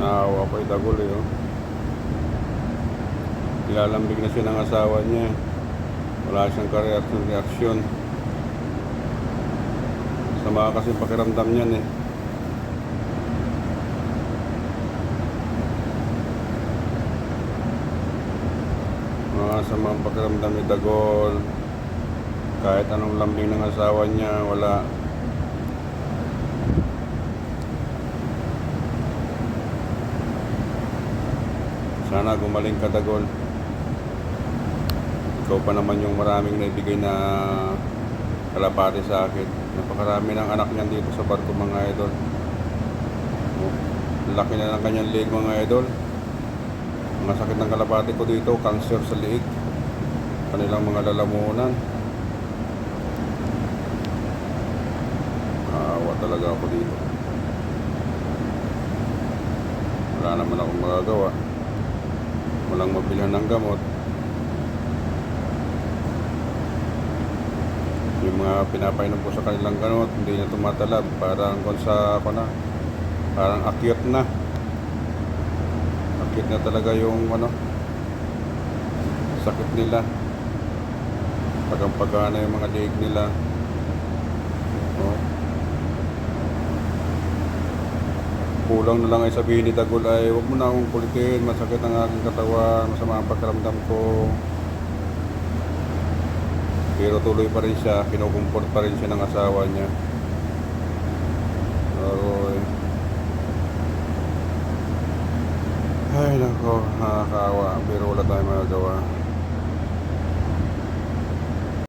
Pa yung dagol eh. Oh. Nilalambing na siya ng asawa niya. Wala siyang kareaksyon, reaksyon. Sama kasi pakiramdam niyan eh. Mga samang pakiramdam ni Dagol. Kahit anong lambing ng asawa niya, wala. Sana gumaling ka, Dagol. Ikaw pa naman yung maraming naibigay na kalapati sa akin. Napakarami ng anak niyan dito sa barko, mga idol. Oh, Laki na ng kanyang leg, mga idol. Mga sakit ng kalapati ko dito, cancer sa liig. Kanilang mga lalamunan. Naawa talaga ako dito. Wala naman akong magagawa. Walang mabilhan ng gamot. Yung mga pinapainom ko sa kanilang gamot, hindi na tumatalab. Parang kung sa ako na, parang akyat na. Akyat na talaga yung ano, sakit nila. Pagang-pagana yung mga leg nila. Kulang na lang ay sabihin ni Dagol ay huwag mo na akong kulitin, masakit ang aking katawan, masama ang pakiramdam ko. Pero tuloy pa rin siya, kinukumport pa rin siya ng asawa niya. Aroy. Ay nako, nakakaawa, pero wala tayong magagawa.